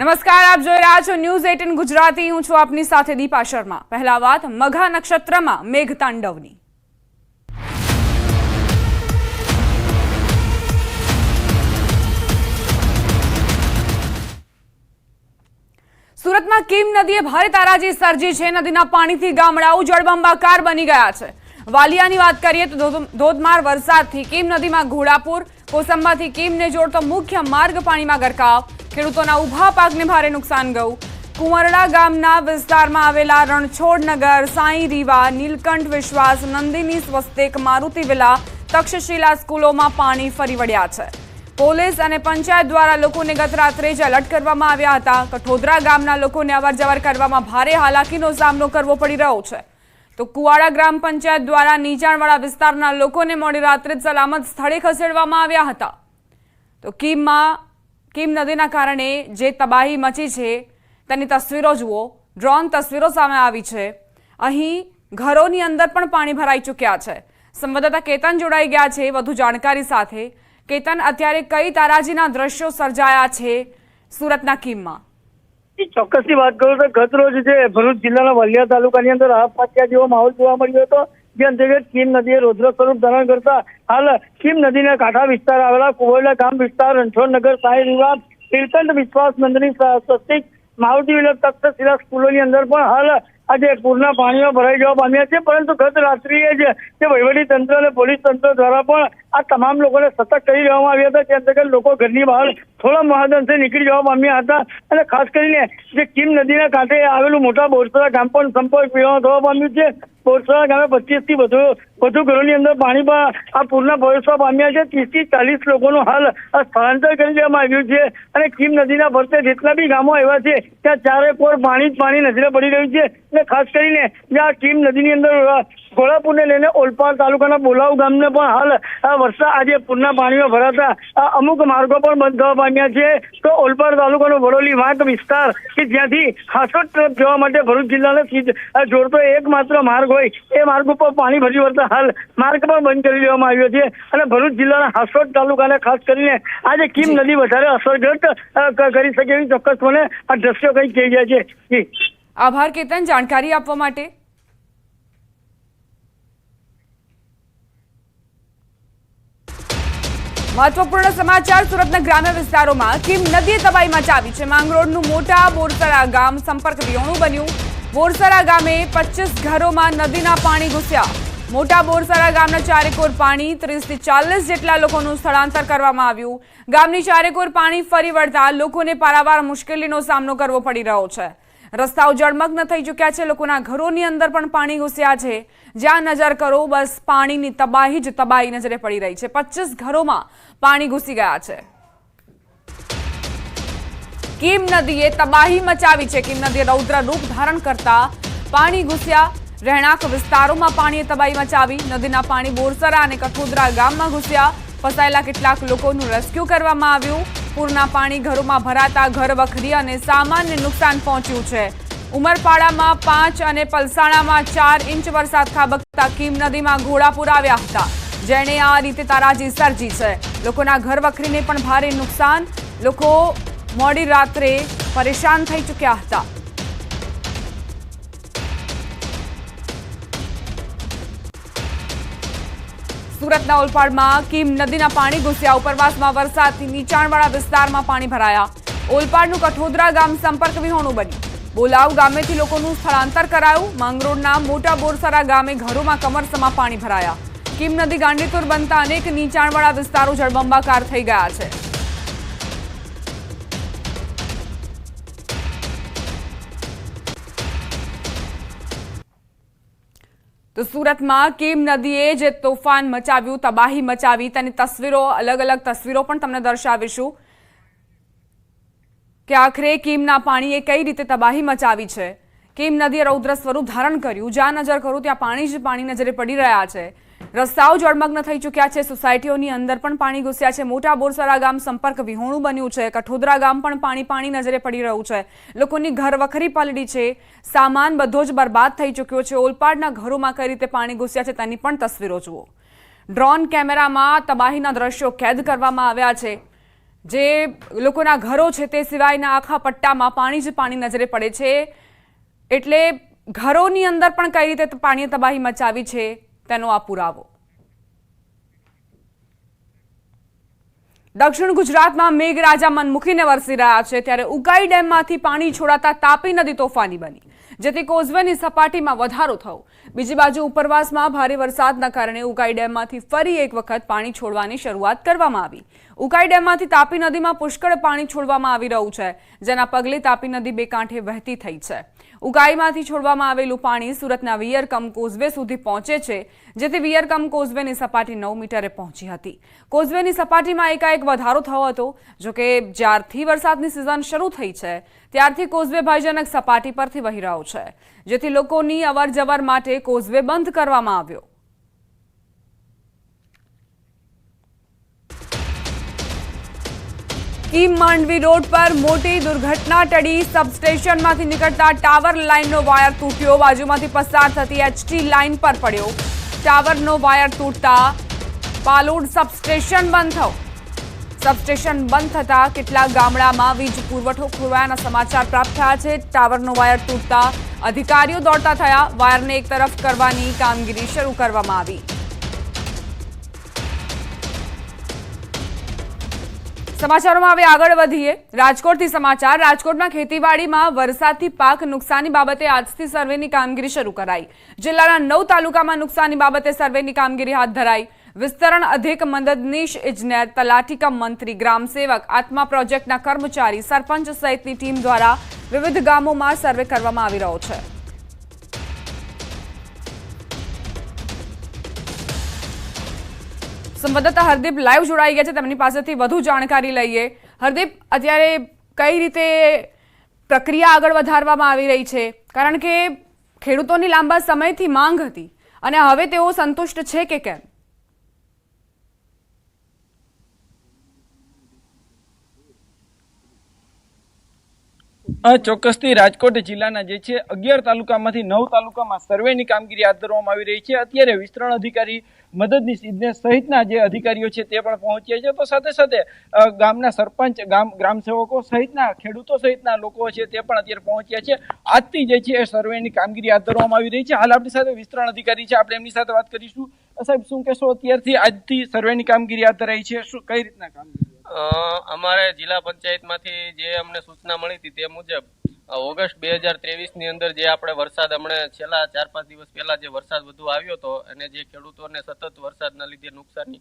નમસ્કાર, આપ જોઈ રહ્યા છો ન્યૂઝ એટીન ગુજરાતી. હું છું આપની સાથે દીપા શર્મા. પહેલા વાત મઘા નક્ષત્રમાં મેઘતાંડવની. સુરતમાં કીમ નદીએ ભારે તારાજી સર્જી છે. નદીના પાણીથી ગામડાઓ જળબંબાકાર બની ગયા છે. વાલિયાની વાત કરીએ તો ધોધ- ધોધમાર વરસાદથી કીમ નદીમાં ઘોડાપુર કોસંબાથી કીમને જોડતો મુખ્ય માર્ગ પાણીમાં ગરકાવ. ખેડૂતોના ઊભા પાકને ભારે નુકસાન ગયું. કુંવરડા ગામના વિસ્તારમાં આવેલા રણછોડનગર સાંઈ રીવા, નીલકંઠ વિશ્વાસ, નંદિની સ્વસ્તિક, મારુતિ વિલા, તક્ષશિલા સ્કૂલોમાં પાણી ફરી વળ્યા છે. પોલીસ અને પંચાયત દ્વારા લોકોને ગત રાત્રે જ એલર્ટ કરવામાં આવ્યા હતા. કઠોદરા ગામના લોકોને અવરજવર કરવામાં ભારે હાલાકીનો સામનો કરવો પડી રહ્યો છે. તો કુવાડા ગ્રામ પંચાયત દ્વારા નીચાણવાળા વિસ્તારના લોકોને મોડી રાત્રે સલામત સ્થળે ખસેડવામાં આવ્યા હતા. તો કીમમાં, કીમ નદીના કારણે જે તબાહી મચી છે, તેની તસવીરો જુઓ. ડ્રોન તસવીરો સામે આવી છે. અહીં ઘરોની અંદર પણ પાણી ભરાઈ ચૂક્યા છે. સંવાદદાતા કેતન જોડાઈ ગયા છે વધુ જાણકારી સાથે. કેતન, અત્યારે કઈ તારાજીના દ્રશ્યો સર્જાયા છે સુરતના કીમમાં? ચોક્કસની વાત કરું તો ગત રોજ જે ભરૂચ જિલ્લાના વલિયા તાલુકાની અંદર હાફ પાટિયા જેવો માહોલ જોવા મળ્યો હતો, જે અંતર્ગત કીમ નદીએ રૌદ્ર સ્વરૂપ ધારણ કરતા હાલ કીમ નદીના કાંઠા વિસ્તાર આવેલા કુવરલા ગામ વિસ્તાર રણછોડનગર સાંઈ રીવા નીલકંઠ વિશ્વાસ નંદની સ્વસ્તિક માવતી વિલક તક્ષશિલા સ્કૂલોની અંદર પણ હાલ આજે પૂરના પાણીમાં ભરાઈ જવા પામ્યા છે, પરંતુ ગત રાત્રિએ જ તે વહીવટી તંત્ર અને પોલીસ તંત્ર દ્વારા પણ આ તમામ લોકોને સતર્ક કરી દેવામાં આવ્યા હતા, જે અંતર્ગત લોકો ઘરની બહાર થોડા મહાદંશે નીકળી જવા પામ્યા હતા અને ખાસ કરીને જે કીમ નદીના કાંઠે આવેલું મોટા બોરસરા ગામ પણ સંપર્ક વિહોણો થવા પામ્યું છે. બોરસરા ગામે પચીસથી વધુ વધુ ઘરોની અંદર પાણીમાં આ પૂરના ભરોસા પામ્યા છે. ત્રીસથી ચાલીસ લોકોનું હાલ સ્થળાંતર કરી દેવામાં આવ્યું છે અને કીમ નદીના ફરતે જેટલા બી ગામો એવા છે, ત્યાં ચારે કોર પાણી જ પાણી નજરે પડી રહ્યું છે. અને ખાસ કરીને જે આ કીમ નદીની અંદર ઘોડાપુરને લઈને ઓલપાડ તાલુકાના બોલાવ ગામને પણ હાલ વરસાદ આજે પૂરના પાણીમાં ભરાતા અમુક માર્ગો પણ બંધ થવા પામ્યા છે. તો ઓલપાડ તાલુકાનો વડોલી વાંક વિસ્તાર કે જ્યાંથી હાસોટ તરફ જવા માટે ભરૂચ જિલ્લાને જોડતો એકમાત્ર માર્ગ હોય એ માર્ગ ઉપર પાણી ભરી વળતા હાલ માર્ગ પણ બંધ કરી દેવામાં આવ્યો છે. અને ભરૂચ જિલ્લાના હાસોટ તાલુકાને ખાસ કરીને આજે કીમ નદી વધારે અસરગ્રસ્ત કરી શકે એવી ચોક્કસપણે આ દ્રશ્યો કંઈક કહી ગયા છે. આભાર કેતન. જાણકારી આપવા માટે. મહત્વપૂર્ણ સમાચાર સુરતના ગ્રામ્ય વિસ્તારોમાં કિમ નદીએ તબાહી મચાવી છે. માંગરોળનું મોટા બોરસરા ગામ સંપર્ક વિહોણું બન્યું. બોરસરા ગામે પચીસ ઘરોમાં નદીના પાણી ઘૂસ્યા. મોટા બોરસરા ગામના ચારેકોર પાણી ત્રીસથી ચાલીસ જેટલા લોકોનું સ્થળાંતર કરવામાં આવ્યું. ગામની ચારેકોર પાણી ફરી વળતા લોકોને પારાવાર મુશ્કેલીનો સામનો કરવો પડી રહ્યો છે. રસ્તાઓ જળમગ્ન થઈ ચૂક્યા છે. લોકોના ઘરોની અંદર પણ પાણી ઘૂસ્યા છે. જ્યાં નજર કરો, બસ પાણીની તબાહી જ તબાહી નજરે પડી રહી છે. પચીસ ઘરોમાં પાણી ઘૂસી ગયા છે. કિમ નદીએ તબાહી મચાવી છે. કિમ નદીએ રૌદ્ર રૂપ ધારણ કરતા પાણી ઘૂસ્યા. રહેણાંક વિસ્તારોમાં પાણીએ તબાહી મચાવી. નદીના પાણી બોરસરા અને કઠોદરા ગામમાં ઘૂસ્યા. ફસાયેલા કેટલાક લોકોનું રેસ્ક્યુ કરવામાં આવ્યું. પૂરના પાણી ઘરોમાં ભરાતા ઘર વખરી અને સામાન્ય નુકસાન પહોંચ્યું છે. ઉમરપાડામાં પાંચ અને પલસાણામાં ચાર ઇંચ વરસાદ ખાબકતા કીમ નદીમાં ઘોડાપુર આવ્યા હતા. જેણે આ રીતે તારાજી સર્જી છે. લોકોના ઘર વખરીને પણ ભારે નુકસાન. લોકો મોડી રાત્રે પરેશાન થઈ ચૂક્યા હતા. સુરતના ઓલપાડમાં કીમ નદીના પાણી ઘૂસ્યા. ઉપરવાસમાં વરસાદથી નીચાણવાળા વિસ્તારમાં પાણી ભરાયા. ઓલપાડનું કઠોદરા ગામ સંપર્ક વિહોણું બન્યું. બોલાવ ગામેથી લોકોનું સ્થળાંતર કરાયું. માંગરોળના મોટા બોરસરા ગામે ઘરોમાં કમરસમાં પાણી ભરાયા. કીમ નદી ગાંડીતુર બનતા અનેક નીચાણવાળા વિસ્તારો જળબંબાકાર થઈ ગયા છે. તો સુરતમાં કીમ નદીએ જે તોફાન મચાવ્યું, તબાહી મચાવી, તેની તસવીરો અલગ અલગ તસવીરો પણ તમને દર્શાવીશું કે આખરે કીમના પાણીએ કઈ રીતે તબાહી મચાવી છે. કીમ નદીએ રૌદ્ર સ્વરૂપ ધારણ કર્યું. જ્યાં નજર કરું ત્યાં પાણી જ પાણી નજરે પડી રહ્યા છે. રસ્તાઓ જળમગ્ન થઈ ચૂક્યા છે. સોસાયટીઓની અંદર પણ પાણી ઘૂસ્યા છે. મોટા બોરસરા ગામ સંપર્ક વિહોણું બન્યું છે. કઠોદરા ગામ પણ પાણી પાણી નજરે પડી રહ્યું છે. લોકોની ઘર વખરી પલડી છે. સામાન બધો જ બરબાદ થઈ ચૂક્યો છે. ઓલપાડના ઘરોમાં કઈ રીતે પાણી ઘૂસ્યા છે તેની પણ તસવીરો જુઓ. ડ્રોન કેમેરામાં તબાહીના દ્રશ્યો કેદ કરવામાં આવ્યા છે. જે લોકોના ઘરો છે તે સિવાયના આખા પટ્ટામાં પાણી જ પાણી નજરે પડે છે. એટલે ઘરોની અંદર પણ કઈ રીતે પાણીએ તબાહી મચાવી છે? તેનો આ પુરાવો. દક્ષિણ ગુજરાતમાં મેઘરાજા મન મૂકીને વરસી રહ્યા છે ત્યારે ઉકાઈ ડેમમાંથી પાણી છોડાતા તાપી નદી તોફાની બની, જેથી કોઝવેની સપાટીમાં વધારો થયો. બીજી બાજુ ઉપરવાસમાં ભારે વરસાદના કારણે ઉકાઈ ડેમમાંથી ફરી એક વખત પાણી છોડવાની શરૂઆત કરવામાં આવી. ઉકાઈ ડેમમાંથી તાપી નદીમાં પુષ્કળ પાણી છોડવામાં આવી રહ્યું છે, જેના પગલે તાપી નદી બે કાંઠે વહેતી થઈ છે. ઉકાઈમાંથી છોડવામાં આવેલું પાણી સુરતના વિયરકમ કોઝવે સુધી પહોંચે છે, જેથી વિયરકમ કોઝવેની સપાટી નવ મીટરે પહોંચી હતી. કોઝવેની સપાટીમાં એકાએક વધારો થયો હતો, જોકે જ્યારથી વરસાદની સિઝન શરૂ થઈ છે, ત્યારથી કોઝવે ભયજનક સપાટી પરથી વહી રહ્યો છે, જેથી લોકોની અવરજવર માટે કોઝવે બંધ કરવામાં આવ્યો. કીમ માંડવી રોડ પર મોટી દુર્ઘટના ટળી સબસ્ટેશનમાંથી નીકળતા ટાવર લાઇનનો વાયર તૂટ્યો. બાજુમાંથી પસાર થતી એચટી લાઇન પર પડ્યો. ટાવરનો વાયર તૂટતા પાલોડ સબસ્ટેશન બંધ થયો. સબસ્ટેશન બંધ થતા કેટલાક ગામડામાં વીજ પુરવઠો ખોરવાયાના સમાચાર પ્રાપ્ત થયા છે. ટાવરનો વાયર તૂટતા અધિકારીઓ દોડતા થયા. વાયરને એક તરફ કરવાની કામગીરી શરૂ કરવામાં આવી. સમાચારોમાં હવે આગળ વધીએ. રાજકોટથી સમાચાર. રાજકોટમાં ખેતીવાડીમાં વરસાદથી પાક નુકસાની બાબતે આજથી સર્વેની કામગીરી શરૂ કરાઈ. જિલ્લાના નવ તાલુકામાં નુકસાની બાબતે સર્વેની કામગીરી હાથ ધરાઈ. વિસ્તરણ અધિક મદદનીશ ઇજનેર તલાટીકા મંત્રી ગ્રામસેવક આત્મા પ્રોજેક્ટના કર્મચારી, સરપંચ સહિતની ટીમ દ્વારા વિવિધ ગામોમાં સર્વે કરવામાં આવી રહ્યો છે. સંવાદદાતા હરદીપ લાઈવ જોડાઈ ગયા છે. તેમની પાસેથી વધુ જાણકારી લઈએ. હરદીપ, અત્યારે કઈ રીતે પ્રક્રિયા આગળ વધારવામાં આવી રહી છે? કારણ કે ખેડૂતોની લાંબા સમયથી માંગ હતી અને હવે તેઓ સંતુષ્ટ છે કે કેમ? ચોક્કસથી રાજકોટ જિલ્લાના જે છે, અગિયાર તાલુકામાંથી નવ તાલુકામાં સર્વેની કામગીરી હાથ ધરવામાં આવી રહી છે. અત્યારે વિસ્તરણ અધિકારી મદદનીશ ઇજનેશ સહિતના જે અધિકારીઓ છે તે પણ પહોંચ્યા છે. તો સાથે સાથે ગામના સરપંચ, ગામ ગ્રામ સેવકો સહિતના, ખેડૂતો સહિતના લોકો છે તે પણ અત્યારે પહોંચ્યા છે. આજથી જે છે એ સર્વેની કામગીરી હાથ ધરવામાં આવી રહી છે. હાલ આપણી સાથે વિસ્તરણ અધિકારી છે. આપણે એમની સાથે વાત કરીશું. સાહેબ, શું કહેશો અત્યારથી? આજથી સર્વેની કામગીરી હાથ ધરાઈ છે. શું, કઈ રીતના કામગીરી? અમારે જિલ્લા પંચાયતમાંથી જે અમને સૂચના મળી હતી તે મુજબ ઓગસ્ટ બે હજારની અંદર જે આપણે વરસાદ હમણાં છેલ્લા ચાર પાંચ દિવસ પહેલા જે વરસાદ વધુ આવ્યો હતો અને જે ખેડૂતોને સતત વરસાદના લીધે નુકસાની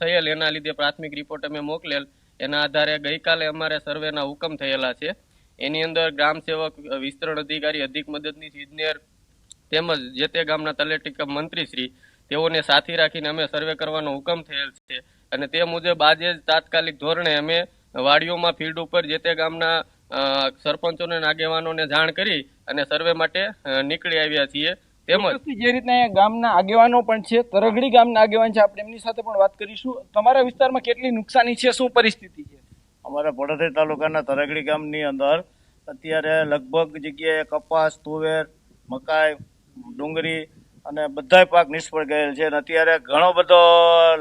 થયેલ એના લીધે પ્રાથમિક રિપોર્ટ અમે મોકલેલ. એના આધારે ગઈકાલે અમારે સર્વેના હુકમ થયેલા છે. એની અંદર ગ્રામ સેવક વિસ્તરણ અધિકારી, અધિક મદદનીશ ઇજનેર તેમજ જે તે ગામના તલેટી કમ મંત્રીશ્રી તેઓને સાથે રાખીને અમે સર્વે કરવાનો હુકમ થયેલ છે. અને તે મુજબ આજે જ તાત્કાલિક ધોરણે અમે વાડીઓમાં ફિલ્ડ ઉપર જે તે ગામના સરપંચોને અને આગેવાનોને જાણ કરી અને સર્વે માટે નીકળી આવ્યા છીએ. તેમજ જે રીતના ગામના આગેવાનો પણ છે તરઘડી ગામના આગેવાન છે આપણે એમની સાથે પણ વાત કરીશું. તમારા વિસ્તારમાં કેટલી નુકસાની છે શું પરિસ્થિતિ છે? અમારા પડોદરી તાલુકાના તરઘડી ગામની અંદર અત્યારે લગભગ જગ્યાએ કપાસ તુવેર મકાઈ ડુંગળી અને બધાય પાક નિષ્ફળ ગયેલ છે. અને અત્યારે ઘણો બધો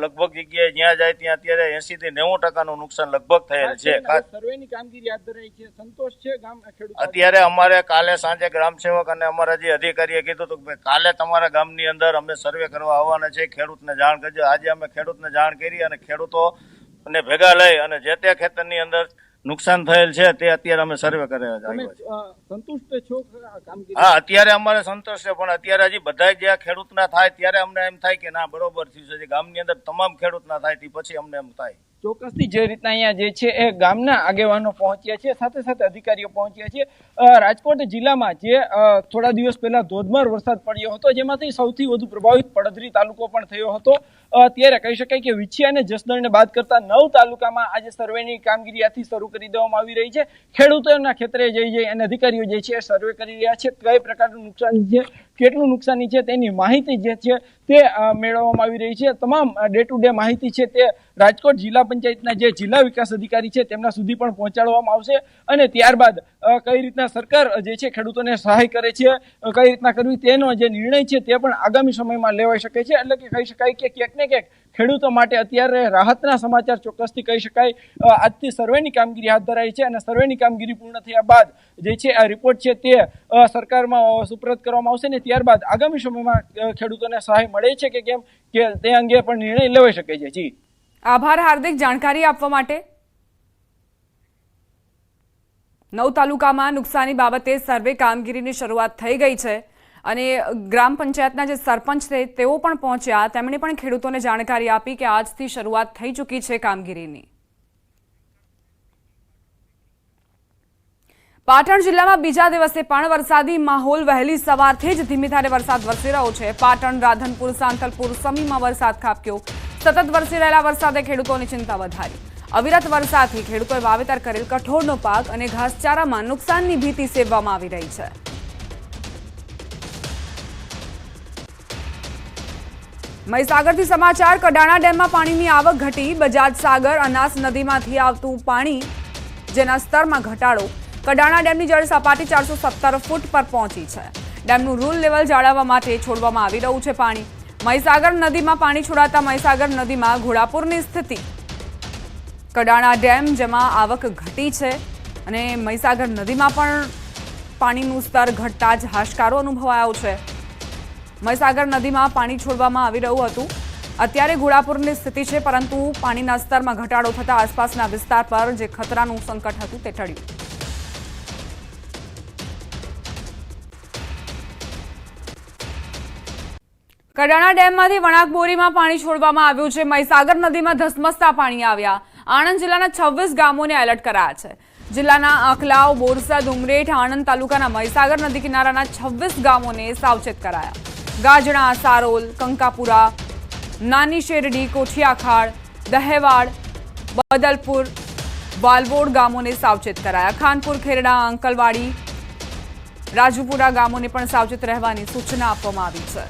લગભગ જગ્યાએ જ્યાં જાય ત્યાં અત્યારે એસી થી નેવું ટકાનું નુકસાન લગભગ થયેલ છે. સર્વેની કામગીરી હાથ ધરાઈ છે. સંતોષ છે ગામ અત્યારે અમારે કાલે સાંજે ગ્રામ સેવક અને અમારા જે અધિકારીએ કીધું હતું કે કાલે તમારા ગામની અંદર અમે સર્વે કરવા આવવાના છે ખેડૂતને જાણ કરજો. આજે અમે ખેડૂતને જાણ કરી અને ખેડૂતો ભેગા લઈ અને જે તે ખેતરની અંદર નુકસાન થયેલ છે તે અત્યારે અમે સર્વે કરવા છે સંતુષ્ટ છો હા અત્યારે અમારે સંતોષ છે પણ અત્યારે હજી બધા જે ખેડૂતના થાય ત્યારે અમને એમ થાય કે ના બરોબર થયું છે ગામની અંદર તમામ ખેડૂતના થાય તે પછી અમને એમ થાય. ચોક્કસથી જે રીતના અહીંયા જે છે એ ગામના આગેવાનો પહોંચ્યા છે, સાથે સાથે અધિકારીઓ પહોંચ્યા છે. રાજકોટ જિલ્લામાં જે થોડા દિવસ પહેલા ધોધમાર વરસાદ પડ્યો હતો, જેમાંથી સૌથી વધુ પ્રભાવિત પડદરી તાલુકો પણ થયો હતો. ત્યારે કહી શકાય કે વિછિયા અને જસદણને બાદ કરતા નવ તાલુકામાં આજે સર્વેની કામગીરી આથી શરૂ કરી દેવામાં આવી રહી છે. ખેડૂતોના ખેતરે જઈ જઈ અને અધિકારીઓ જે છે સર્વે કરી રહ્યા છે. કઈ પ્રકારનું નુકસાન છે? કેટલું નુકસાની છે તેની માહિતી જે છે તે મેળવવામાં આવી રહી છે. તમામ ડે ટુ ડે માહિતી છે તે રાજકોટ જિલ્લા પંચાયતના જે જિલ્લા વિકાસ અધિકારી છે તેમના સુધી પણ પહોંચાડવામાં આવશે અને ત્યારબાદ કઈ રીતના સરકાર જે છે ખેડૂતોને સહાય કરે છે કઈ રીતના કરવી તેનો જે નિર્ણય છે તે પણ આગામી સમયમાં લેવાઈ શકે છે. એટલે કે કહી શકાય કે ક્યાંક ને ક્યાંક ખેડૂતો માટે અત્યારે રાહતના સમાચાર ચોક્કસથી કહી શકાય. આજથી સર્વેની કામગીરી હાથ ધરાઈ છે અને સર્વેની કામગીરી પૂર્ણ થયા બાદ જે છે, આ રિપોર્ટ છે તે સરકારમાં સુપ્રત કરવામાં આવશે ને ત્યારબાદ આગામી સમયમાં ખેડૂતોને સહાય મળે છે કે કેમ? કે તે અંગે પણ નિર્ણય લેવાઈ શકે છે. જી. આભાર. હાર્દિક જાણકારી આપવા માટે. નવ તાલુકામાં નુકસાની બાબતે સર્વે કામગીરીની શરૂઆત થઈ ગઈ છે. અને ગ્રામ પંચાયતના જે સરપંચ છે, તેઓ પણ પહોંચ્યા. તેમણે પણ ખેડૂતોને જાણકારી આપી કે આજથી શરૂઆત થઈ ચૂકી છે કામગીરીની. પાટણ જિલ્લામાં બીજા દિવસે પણ વરસાદી માહોલ વહેલી સવારથી જ ધીમી ધારે વરસાદ વરસી રહ્યો છે. પાટણ, રાધનપુર, સાંતલપુર સમીમાં વરસાદ ખાબક્યો. સતત વરસી રહેલા વરસાદે ખેડૂતોની ચિંતા વધારી. અવિરત વરસાદથી ખેડૂતોએ વાવેતર કરેલ કઠોળનો પાક અને ઘાસચારામાં નુકસાનની ભીતિ સેવવામાં આવી રહી છે. મહીસાગરથી સમાચાર, કડાણા ડેમમાં પાણીની આવક ઘટી. બજાજ સાગર, અનાસ નદીમાંથી આવતું પાણી જેના સ્તરમાં ઘટાડો. કડાણા ડેમની જળ સપાટી ચારસો ફૂટ પર પહોંચી છે. ડેમનું રૂલ લેવલ જાળવવા માટે છોડવામાં આવી રહ્યું છે પાણી. મહીસાગર નદીમાં પાણી છોડાતા મહીસાગર નદીમાં ઘોડાપુરની સ્થિતિ. કડાણા ડેમ જેમાં આવક ઘટી છે અને મહીસાગર નદીમાં પણ પાણીનું સ્તર ઘટતા જ હાશકારો અનુભવાયો છે. મહીસાગર નદીમાં પાણી છોડવામાં આવી રહ્યું હતું. અત્યારે ઘોડાપુરની સ્થિતિ છે, પરંતુ પાણીના સ્તરમાં ઘટાડો થતાં આસપાસના વિસ્તાર પર જે ખતરાનું સંકટ હતું તે ટળ્યું. કડાણા ડેમમાંથી વણાક બોરીમાં પાણી છોડવામાં આવ્યું છે. મહીસાગર નદીમાં ધસમસતા પાણી આવ્યા. આણંદ જિલ્લાના છવ્વીસ ગામોને એલર્ટ કરાયા છે. જિલ્લાના અખલાવ બોરસદ, ઉમરેઠ, આણંદ તાલુકાના મહીસાગર નદી કિનારાના છવ્વીસ ગામોને સાવચેત કરાયા. ગાજણા, સારોલ, કંકાપુરા, નાની શેરડી, કોઠિયાખાડ, દહેવાડ, બદલપુર, વાલવોડ ગામોને સાવચેત કરાયા. ખાનપુર, ખેરડા અંકલવાડી રાજુપુરા ગામોને પણ સાવચેત રહેવાની સૂચના આપવામાં આવી છે.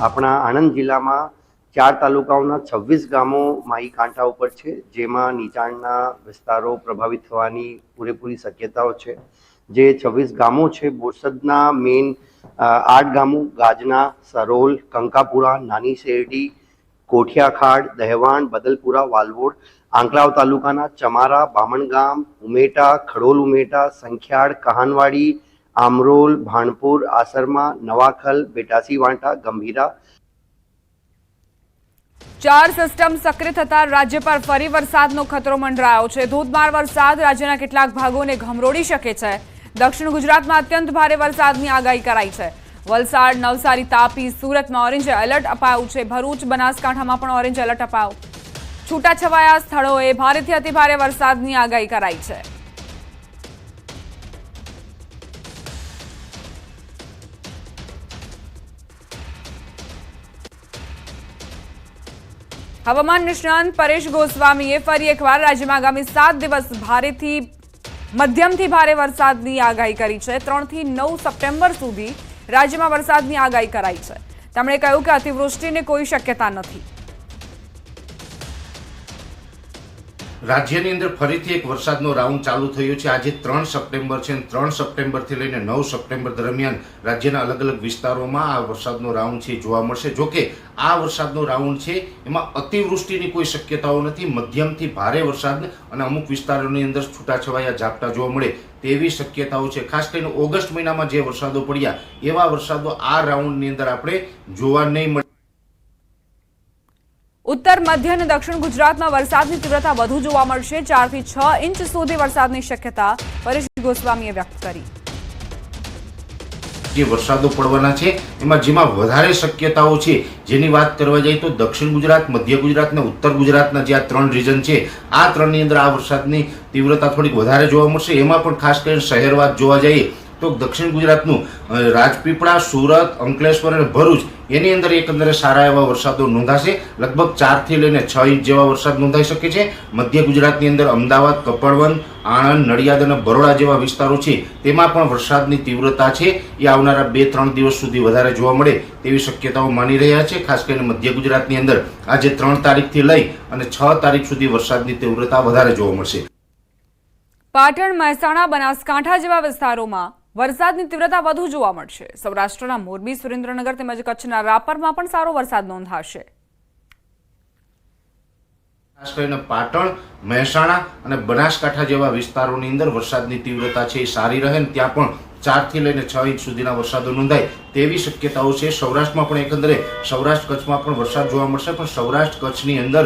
આપણા આણંદ જિલ્લામાં ચાર તાલુકાઓના છવ્વીસ ગામો માઈ કાંઠા ઉપર છે, જેમાં નીચાણના વિસ્તારો પ્રભાવિત થવાની પૂરેપૂરી શક્યતાઓ છે. જે છવ્વીસ ગામો છે, બોરસદના મેઇન આઠ ગામો, ગાજના, સરોલ, કંકાપુરા, નાની શેરડી કોઠિયાખાડ દહેવાણ, બદલપુરા, વાલવોડ, આંકલાવ તાલુકાના ચમારા બામણગામ ઉમેટા, ખડોલ ઉમેટા, સંખ્યાળ, કહાનવાડી, આમરોલ, ભાણપુર, આસરમા, નવાખલ, બેટાસી વાંટા, ગંભીરા ચાર સિસ્ટમ સક્રિય થતા રાજ્ય પર ફરી વરસાદનો ખતરો મંડરાયો છે. ધોધમાર વરસાદ રાજ્યના કેટલાક ભાગોને ઘમરોડી શકે છે. દક્ષિણ ગુજરાતમાં અત્યંત ભારે વરસાદની આગાહી કરાઈ છે. વલસાડ, નવસારી, તાપી, સુરતમાં ઓરેન્જ એલર્ટ અપાયું છે. ભરૂચ, બનાસકાંઠામાં પણ ઓરેન્જ એલર્ટ અપાયું. છૂટાછવાયા સ્થળોએ ભારેથી અતિભારે વરસાદની આગાહી કરાઈ છે. હવામાન નિષ્ણાંત પરેશ ગોસ્વામીએ ફરી એકવાર રાજ્યમાં આગામી સાત દિવસ ભારેથી, મધ્યમથી ભારે વરસાદની આગાહી કરી છે. ત્રણથી નવ સપ્ટેમ્બર સુધી રાજ્યમાં વરસાદની આગાહી કરાઈ છે. તેમણે કહ્યું કે અતિવૃષ્ટિની કોઈ શક્યતા નથી. રાજ્યની અંદર ફરીથી એક વરસાદનો રાઉન્ડ ચાલુ થયો છે. આજે ત્રણ સપ્ટેમ્બર છે ત્રણ સપ્ટેમ્બરથી લઈને નવ સપ્ટેમ્બર દરમિયાન રાજ્યના અલગ અલગ વિસ્તારોમાં આ વરસાદનો રાઉન્ડ છે જોવા મળશે. જોકે આ વરસાદનો રાઉન્ડ છે, એમાં અતિવૃષ્ટિની કોઈ શક્યતાઓ નથી. મધ્યમથી ભારે વરસાદ અને અમુક વિસ્તારોની અંદર છૂટાછવાયા ઝાપટા જોવા મળે તેવી શક્યતાઓ છે. ખાસ કરીને ઓગસ્ટ મહિનામાં જે વરસાદો પડ્યા, એવા વરસાદો આ રાઉન્ડની અંદર આપણે જોવા નહીં મળે ઉત્તર, મધ્ય અને દક્ષિણ ગુજરાતમાં વરસાદની તીવ્રતા વધુ જોવા મળશે. ચારથી છ ઇંચ સુધી વરસાદની શક્યતા પરેશ ગોસ્વામીએ વ્યક્ત કરી. જે વરસાદો પડવાના છે, એમાં જેમાં વધારે શક્યતાઓ છે, જેની વાત કરવા જઈએ તો દક્ષિણ ગુજરાત, મધ્ય ગુજરાત અને ઉત્તર ગુજરાતના જે આ ત્રણ રીજન છે, આ ત્રણની અંદર આ વરસાદની તીવ્રતા થોડીક વધારે જોવા મળશે. એમાં પણ ખાસ કરીને શહેરવાદ જોવા જઈએ તો દક્ષિણ ગુજરાતનું રાજપીપળા, સુરત, અંકલેશ્વર અને ભરૂચ, એની અંદર એકંદરે સારા એવા વરસાદો નોંધાશે. લગભગ ચારથી લઈને છ ઇંચ જેવા વરસાદ નોંધાઈ શકે છે. મધ્ય ગુજરાતની અંદર અમદાવાદ કપડવન આણંદ, નડિયાદ અને બરોડા જેવા વિસ્તારો છે, તેમાં પણ વરસાદની તીવ્રતા છે. એ આવનારા બે ત્રણ દિવસ સુધી વધારે જોવા મળે તેવી શક્યતાઓ માની રહ્યા છે. ખાસ કરીને મધ્ય ગુજરાતની અંદર આજે ત્રણ તારીખથી લઈ અને છ તારીખ સુધી વરસાદની તીવ્રતા વધારે જોવા મળશે. પાટણ, મહેસાણા, બનાસકાંઠા જેવા વિસ્તારોમાં વરસાદની તીવ્રતા વધુ જોવા મળશે. સૌરાષ્ટ્રના મોરબી, સુરેન્દ્રનગર તેમજ કચ્છના રાપરમાં પણ સારો વરસાદ નોંધાશે. ખાસ કરીને પાટણ, મહેસાણા અને બનાસકાંઠા જેવા વિસ્તારોની અંદર વરસાદની તીવ્રતા છે એ સારી રહે ને ત્યાં પણ ચારથી લઈને છ ઇંચ સુધીના વરસાદો નોંધાય તેવી શક્યતાઓ છે. સૌરાષ્ટ્રમાં પણ એકંદરે સૌરાષ્ટ્ર કચ્છમાં પણ વરસાદ જોવા મળશે, પણ સૌરાષ્ટ્ર કચ્છની અંદર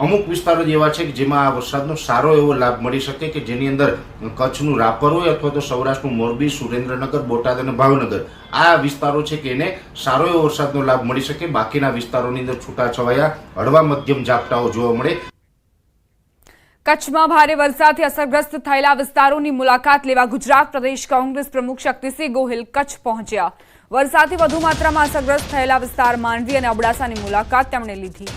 અમુક વિસ્તારો જ એવા છે કે જેમાં આ વરસાદનો સારો એવો લાભ મળી શકે કે જેની અંદર કચ્છનું રાપર હોય અથવા તો સૌરાષ્ટ્રનું મોરબી, સુરેન્દ્રનગર, બોટાદ અને ભાવનગર. આ વિસ્તારો છે કે એને સારો એવો વરસાદનો લાભ મળી શકે. બાકીના વિસ્તારોની અંદર છૂટાછવાયા, હળવા મધ્યમ ઝાપટાઓ જોવા મળે. કચ્છમાં ભારે વરસાદથી અસરગ્રસ્ત થયેલા વિસ્તારોની મુલાકાત લેવા ગુજરાત પ્રદેશ કોંગ્રેસ પ્રમુખ શક્તિસિંહ ગોહિલ કચ્છ પહોંચ્યા. વરસાદથી વધુ માત્રામાં અસરગ્રસ્ત થયેલા વિસ્તાર માંડવી અને અબડાસાની મુલાકાત તેમણે લીધી.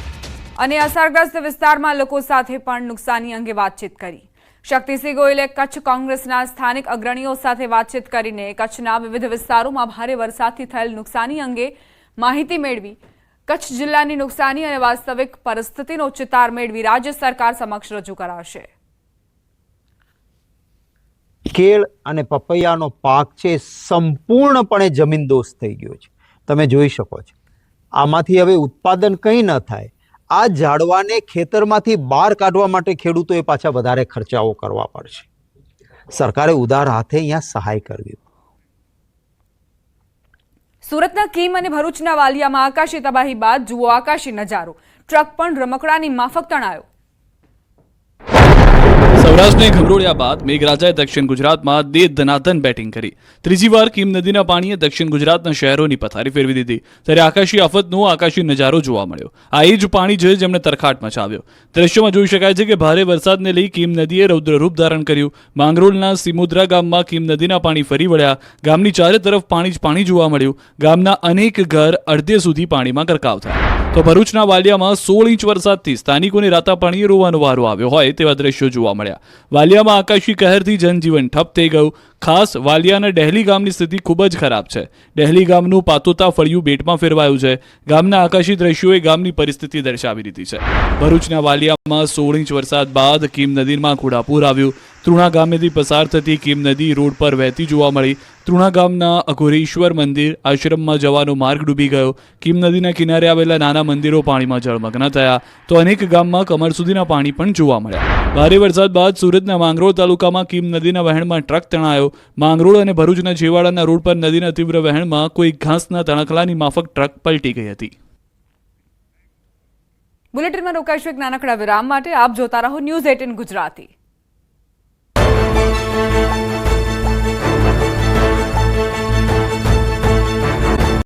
અને અસરગ્રસ્ત વિસ્તારમાં લોકો સાથે પણ નુકસાની અંગે વાતચીત કરી. શક્તિસિંહ ગોયલે કચ્છ કોંગ્રેસના સ્થાનિક અગ્રણીઓ સાથે વાતચીત કરીને કચ્છના વિવિધ વિસ્તારોમાં ભારે વરસાદથી થયેલ નુકસાની અંગે માહિતી મેળવી. કચ્છ જિલ્લાની નુકસાની અને વાસ્તવિક પરિસ્થિતિનો ચિતાર મેળવી રાજ્ય સરકાર સમક્ષ રજૂ કરાશે. કેળ અને પપૈયાનો પાક છે સંપૂર્ણપણે જમીન દોષ થઈ ગયો છે. તમે જોઈ શકો છો. આમાંથી હવે ઉત્પાદન કંઈ ન થાય. આ ઝાડવાને ખેતરમાંથી બહાર કાઢવા માટે ખેડૂતોએ પાછા વધારે ખર્ચાઓ કરવા પડશે. સરકારે ઉદાર હાથે અહીંયા સહાય કરવી. સુરતના કીમ અને ભરૂચના વાલિયામાં આકાશી તબાહી બાદ જુઓ આકાશી નજારો. ટ્રક પણ રમકડાની માફક તણાયો. સૌરાષ્ટ્રને ખબરોળ્યા બાદ મેઘરાજાએ દક્ષિણ ગુજરાતમાં દે ધનાધન બેટિંગ કરી. ત્રીજી વાર કીમ નદીના પાણીએ દક્ષિણ ગુજરાતના શહેરોની પથારી ફેરવી દીધી. ત્યારે આકાશી આફતનો આકાશી નજારો જોવા મળ્યો. આ એ જ પાણી છે જેમણે તરખાટ મચાવ્યો. દ્રશ્યમાં જોઈ શકાય છે કે ભારે વરસાદને લઈ કીમ નદીએ રૌદ્રરૂપ ધારણ કર્યું. માંગરોળના સિમુદ્રા ગામમાં કીમ નદીના પાણી ફરી વળ્યા. ગામની ચારે તરફ પાણી જ પાણી જોવા મળ્યું. ગામના અનેક ઘર અડધે સુધી પાણીમાં ગરકાવ થયા. તો ભરૂચના વાલિયામાં સોળ ઇંચ વરસાદથી સ્થાનિકોને રાતા પાણીએ રોવાનો વારો આવ્યો હોય તેવા દ્રશ્યો જોવા મળ્યા. વાલિયામાં આકાશી કહેરથી જનજીવન ઠપ થઈ ગયું. ખાસ વાલિયાના ડહેલી ગામની સ્થિતિ ખૂબ જ ખરાબ છે. ડહેલી ગામનું પાતોતા ફળિયું બેટમાં ફેરવાયું છે. ગામના આકાશી દ્રશ્યોએ ગામની પરિસ્થિતિ દર્શાવી દીધી છે. ભરૂચના વાલિયામાં સોળ ઇંચ વરસાદ બાદ કીમ નદીમાં ઘોડાપૂર આવ્યું. તૃણા ગામેથી પસાર થતી કીમ નદી રોડ પર વહેતી જોવા મળી. તૃણા ગામના અઘોરેશ્વર મંદિર આશ્રમમાં જવાનો માર્ગ ડૂબી ગયો. કીમ નદીના કિનારે આવેલા નાના મંદિરો પાણીમાં જળમગ્ન થયા. તો અનેક ગામમાં કમર સુધીના પાણી પણ જોવા મળ્યા. ભારે વરસાદ બાદ સુરતના માંગરોળ તાલુકામાં કીમ નદીના વહેણમાં ટ્રક તણાયો. માંગરોળ અને ભરૂચના જેવાડાના રોડ પર નદીના તીવ્ર વહેણમાં કોઈ ઘાસના તણખલાની માફક ટ્રક પલટી ગઈ હતી. બુલેટિનમાં રોકાઈશું એક નાનકડા વિરામ માટે. આપ જોતા રહો ન્યૂઝ એટીન ગુજરાતી.